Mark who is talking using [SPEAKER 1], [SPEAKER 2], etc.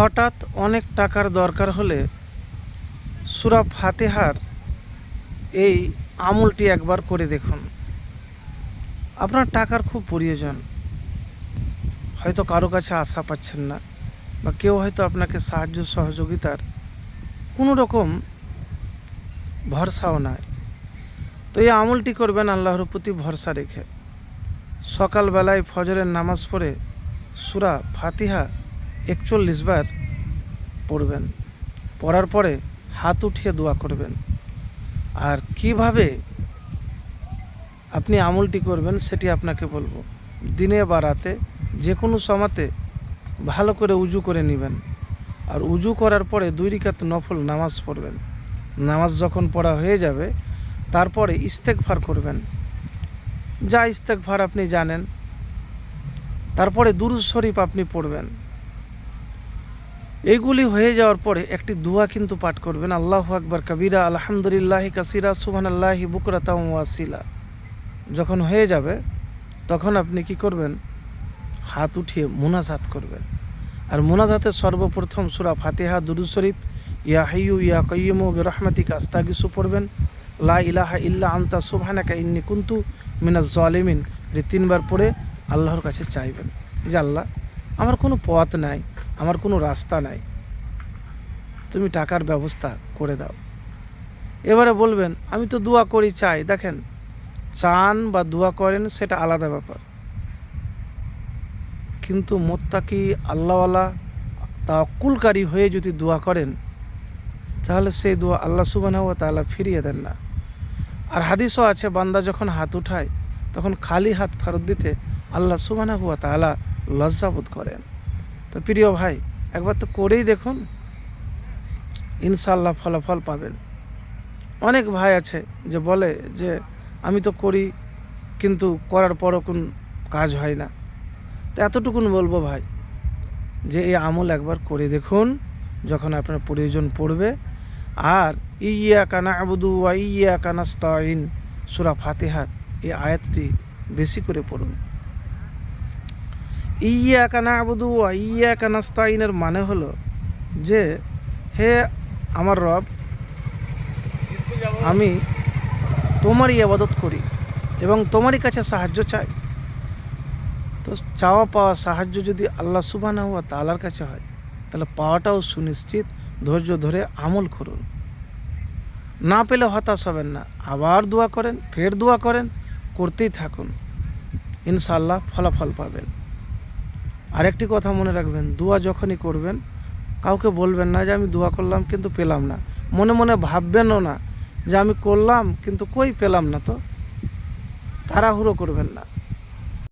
[SPEAKER 1] হঠাৎ অনেক টাকার দরকার হলে সুরা ফাতেহার এই আমলটি একবার করে দেখুন। আপনার টাকার খুব প্রয়োজন। হয়তো কারও কাছে আশা পাচ্ছেন না বা কেউ হয়তো আপনাকে সাহায্য সহযোগিতার কোনো রকম ভরসাও নাই। তো এই আমলটি করবেন আল্লাহর প্রতি ভরসা রেখে। সকালবেলায় ফজরের নামাজ পড়ে সুরা ফাতিহা একচল্লিশ বার পড়বেন। পড়ার পরে হাত উঠিয়ে দোয়া করবেন। আর কীভাবে আপনি আমলটি করবেন সেটি আপনাকে বলব। দিনে বা রাতে যে কোনো সময়তে ভালো করে উজু করে নেবেন। আর উজু করার পরে দুই রিকাত নফল নামাজ পড়বেন। নামাজ যখন পড়া হয়ে যাবে, তারপরে ইস্তেকভার করবেন। যা ইস্তেকভার আপনি জানেন, তারপরে দুরুজ শরীফ আপনি পড়বেন। এইগুলি হয়ে যাওয়ার পরে একটি দোয়া কিন্তু পাঠ করবেন। আল্লাহ আকবর, কবিরা, আলহামদুলিল্লাহ কাসিরা সুবহান আল্লাহি বুকরাতাম ওয়াসিলা। যখন হয়ে যাবে, তখন আপনি কি করবেন? হাত উঠিয়ে মোনাজাত করবেন। আর মোনাজাতের সর্বপ্রথম সুরা ফাতিহা দুরুজ শরীফ, ইয়া হাইয়ু ইয়া কয়্যমু রহমাতিক আস্তাগিসু পড়বেন। লা ইলাহা ইল্লা আন্তা, সুবহানাকা ইন্নি কুন্তু মিনাজ জালিমিন। তিনবার পড়ে আল্লাহর কাছে চাইবেন যে, আল্লাহ, আমার কোনো পথ নাই। আমার কোনো রাস্তা নাই। তুমি টাকার ব্যবস্থা করে দাও। এবারে বলবেন, আমি তো দোয়া করি, চাই। দেখেন, চান বা দোয়া করেন, সেটা আলাদা ব্যাপার। কিন্তু মোত্তাকি, আল্লাহওয়ালা তা তাকুলকারী হয়ে যদি দোয়া করেন, তাহলে সেই দোয়া আল্লাহ সুবাহ তাআলা ফিরিয়ে দেন না। আর হাদিসও আছে, বান্দা যখন হাত উঠায়, তখন খালি হাত ফেরত দিতে আল্লাহ সুবাহ হুয়া তাআলা লজ্জাবোধ করেন। তো প্রিয় ভাই, একবার তো করেই দেখুন ইনশাল্লাহ ফলাফল পাবেন। অনেক ভাই আছে যে বলে যে, আমি তো করি, কিন্তু করার পরও কোন কাজ হয় না। তো এতটুকুন বলব ভাই, যে এই আমল একবার করে দেখুন, যখন আপনার প্রয়োজন পড়বে। আর ইয়া কানা আবুদু ওয়া ইয়া কানাস্তাইন সুরা ফাতেহার এই আয়াতটি বেশি করে পড়ুন। ইয়া কানা আবুদু ইয়া কানাস্তাইনের মানে হলো যে, হে আমার রব, আমি তোমারই আবাদত করি এবং তোমারই কাছে সাহায্য চাই। তো চাওয়া পাওয়া সাহায্য যদি আল্লাহ সুবানা হওয়া তালার কাছে হয়, তাহলে পাওয়াটাও সুনিশ্চিত। ধৈর্য ধরে আমল করুন। না পেলে হতাশ হবেন না। আবার দোয়া করেন, ফের দোয়া করেন, করতেই থাকুন। ইনশাল্লাহ ফলাফল পাবেন। আরেকটি কথা মনে রাখবেন, দোয়া যখনই করবেন, কাউকে বলবেন না যে আমি দোয়া করলাম কিন্তু পেলাম না। মনে মনে ভাববেনও না যে আমি করলাম কিন্তু কই পেলাম না তো? তাড়াহুড়ো করবেন না।